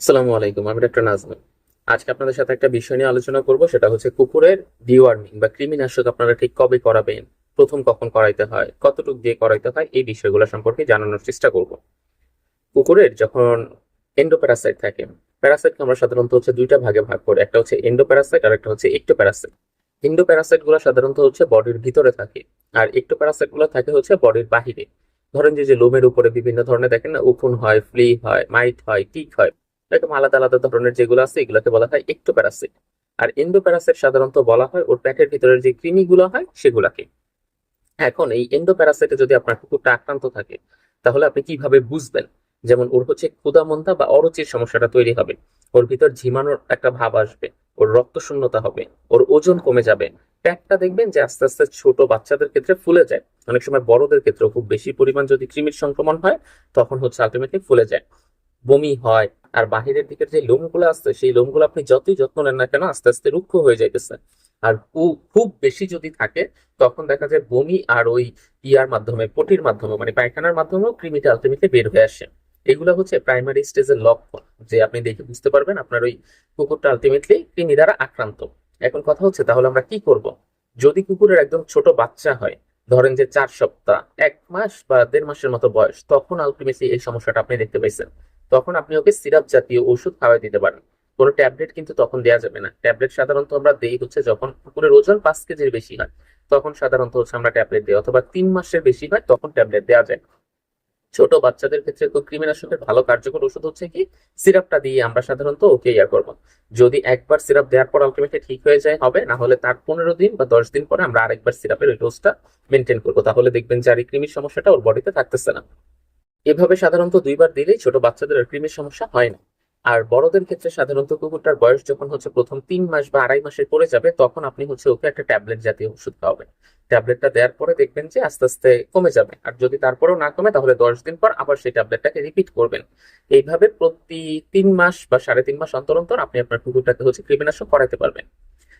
আসসালামু আলাইকুম, আমি ডক্টর নাজমুল। আজকে আপনাদের সাথে একটা বিষয় নিয়ে আলোচনা করব, সেটা হচ্ছে কুকুরের ডিওয়ার্মিং বা কৃমিনাশক আপনারা ঠিক কবে করাবেন, প্রথম কখন করাইতে হয়, কতটুকু দিয়ে করাইতে হয়, এই বিষয়গুলো সম্পর্কে জানানোর চেষ্টা করব। কুকুরের যখন এন্ডোপ্যারাসাইট থাকে প্যারাসাইটকে আমরা সাধারণত হচ্ছে দুইটা ভাগে ভাগ করি, একটা হচ্ছে এন্ডোপ্যারাসাইট আর একটা হচ্ছে একটোপ্যারাসাইট এন্ডোপ্যারাসাইটগুলো সাধারণত হচ্ছে বডির ভিতরে থাকে, আর একটোপ্যারাসাইটগুলো থাকে হচ্ছে বডির বাহিরে। ধরেন যে যে লোমের উপরে বিভিন্ন ধরনের দেখেন না, উকুন হয়, ফ্লি হয়, মাইট হয়, টিক হয় এরকম আলাদা আলাদা ধরনের যেগুলো আছে, এগুলোকে বলা হয় একটোপ্যারাসাইট আর এন্ডোপ্যারাসাইট সাধারণত বলা হয় ওর প্যাটের ভিতরের যে কৃমিগুলো হয়, সেগুলাকে। এখন এই এন্ডোপ্যারাসাইটে যদি আপনার কুকুরটা আক্রান্ত থাকে, তাহলে আপনি কীভাবে বুঝবেন? যেমন ওর হচ্ছে ক্ষুধামন্দা বা অরুচির সমস্যাটা তৈরি হবে। ওর ভিতর ঝিমানোর একটা ভাব আসবে, ওর রক্ত শূন্যতা হবে, ওর ওজন কমে যাবে। পেটটা দেখবেন যে আস্তে আস্তে ছোট বাচ্চাদের ক্ষেত্রে ফুলে যায়। অনেক সময় বড়দের ক্ষেত্রেও খুব বেশি পরিমাণ যদি কৃমির সংক্রমণ হয়, তখন হচ্ছে আলটিমেটলি ফুলে যায়। বমি হয় আর বাহিরের দিকের যে লোমগুলো আসছে, সেই লোমগুলো আপনি যতই যত্ন নেন না কেন আস্তে আস্তে রুক্ষ হয়ে যাইতেছে। আর খুব বেশি যদি থাকে, তখন দেখা যায় বমি আর ওই ইয়ার মাধ্যমে, পটির মাধ্যমে মানে পায়খানার মাধ্যমেও কৃমিটা আলটিমেটলি বের হয়ে আসে। এগুলো হচ্ছে প্রাইমারি স্টেজের লক্ষণ, যে আপনি দেখে বুঝতে পারবেন আপনার ওই কুকুরটা আলটিমেটলি কৃমি দ্বারা আক্রান্ত। এখন কথা হচ্ছে, তাহলে আমরা কি করব? যদি কুকুরের একদম ছোট বাচ্চা হয়, ধরেন যে চার সপ্তাহ, এক মাস বা দেড় মাসের মতো বয়স, তখন আলটিমেটলি এই সমস্যাটা আপনি দেখতে পাইছেন। তখন আপনি ওকে সিরাপ জাতীয় ওষুধ খাওয়াই দিতে পারেন। কোনো ট্যাবলেট কিন্তু তখন দেওয়া যাবে না। ট্যাবলেট সাধারণত আমরা দেই হচ্ছে যখন কুকুরের ওজন পাঁচ কেজির বেশি হয়, তখন সাধারণত হচ্ছে আমরা ট্যাবলেট দিই, অথবা তিন মাসের বেশি হয়, তখন ট্যাবলেট দেওয়া যায়। ছোট বাচ্চাদের ক্ষেত্রে কৃমিনাশকের ভালো কার্যকর ওষুধ হচ্ছে কি? সিরাপটা দিয়ে আমরা সাধারণত ওকে ইয়া করব। যদি একবার সিরাপ দেওয়ার পর আলটিমেটলি ঠিক হয়ে যায়, হবে, না হলে তার পনেরো দিন বা দশ দিন পরে আমরা আরেকবার সিরাপের ওই ডোজটা মেনটেন করব। তাহলে দেখবেন যে আর কৃমির সমস্যাটা ওর বডিতে থাকতেছে না। এভাবে সাধারণত দুইবার দিলেই ছোট বাচ্চাদের আর কৃমির সমস্যা হয় না। আর বড়দের ক্ষেত্রে সাধারণত কুকুরটার বয়স যখন হচ্ছে প্রথম তিন মাস বা আড়াই মাসের পরে যাবে, তখন আপনি হচ্ছে ওকে একটা ট্যাবলেট জাতীয় ওষুধ খাওয়াবেন। ট্যাবলেটটা দেওয়ার পরে দেখবেন যে আস্তে আস্তে কমে যাবে। আর যদি তারপরেও না কমে, তাহলে দশ দিন পর আবার সেই ট্যাবলেটটাকে রিপিট করবেন। এইভাবে প্রতি তিন মাস বা সাড়ে তিন মাস অন্তর অন্তর আপনি আপনার কুকুরটাকে হচ্ছে কৃমিনাশক করাতে পারবেন।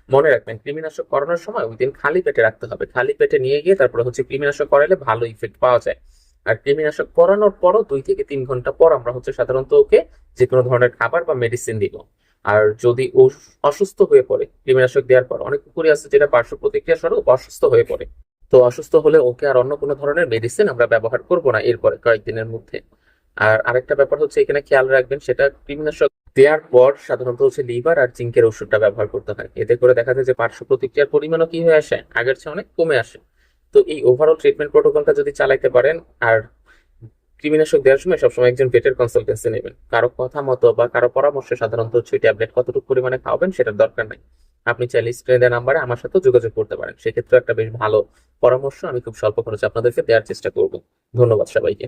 মনে রাখবেন, কৃমিনাশক করানোর সময় ওই দিন খালি পেটে রাখতে হবে। খালি পেটে নিয়ে গিয়ে তারপরে হচ্ছে কৃমিনাশক করালে ভালো ইফেক্ট পাওয়া যায়। আর কৃমিনাশক করানোর পরও দুই থেকে তিন ঘণ্টা পর আমরা হচ্ছে সাধারণত ওকে যে কোনো ধরনের খাবার বা মেডিসিন দিব। আর যদি ও অসুস্থ হয়ে পড়ে, কৃমিনাশক দেওয়ার পর অনেক কুকুরই আছে যেটা পার্শ্ব প্রতিক্রিয়া স্বরূপ অসুস্থ হয়ে পড়ে। তো অসুস্থ হলে ওকে আর অন্য কোনো ধরনের মেডিসিন আমরা ব্যবহার করব না এরপরে কয়েকদিনের মধ্যে। আর আরেকটা ব্যাপার হচ্ছে এখানে খেয়াল রাখবেন, সেটা কৃমিনাশক দেওয়ার পর সাধারণত হচ্ছে লিভার আর জিঙ্কের ওষুধটা ব্যবহার করতে হয়। এতে করে দেখা যায় যে পার্শ্ব প্রতিক্রিয়ার পরিমাণও কি হয়ে আসে? আগের চেয়ে অনেক কমে আসে। তো এই ওভারঅল ট্রিটমেন্ট প্রোটোকলটা যদি চালাইতে পারেন, আর কৃমিনাশক দেওয়ার সময় সবসময় একজন ভেটের কনসালটেন্সি নেবেন। কারও কথা মতো বা কারও পরামর্শে সাধারণত হচ্ছে ট্যাবলেট কতটুকু পরিমাণে খাওয়াবেন সেটার দরকার নাই। আপনি চাইলে স্ক্রিনে দেওয়া নাম্বারে আমার সাথে যোগাযোগ করতে পারেন। সেক্ষেত্রে একটা বেশ ভালো পরামর্শ আমি খুব স্বল্প খরচে আপনাদেরকে দেওয়ার চেষ্টা করব। ধন্যবাদ সবাইকে।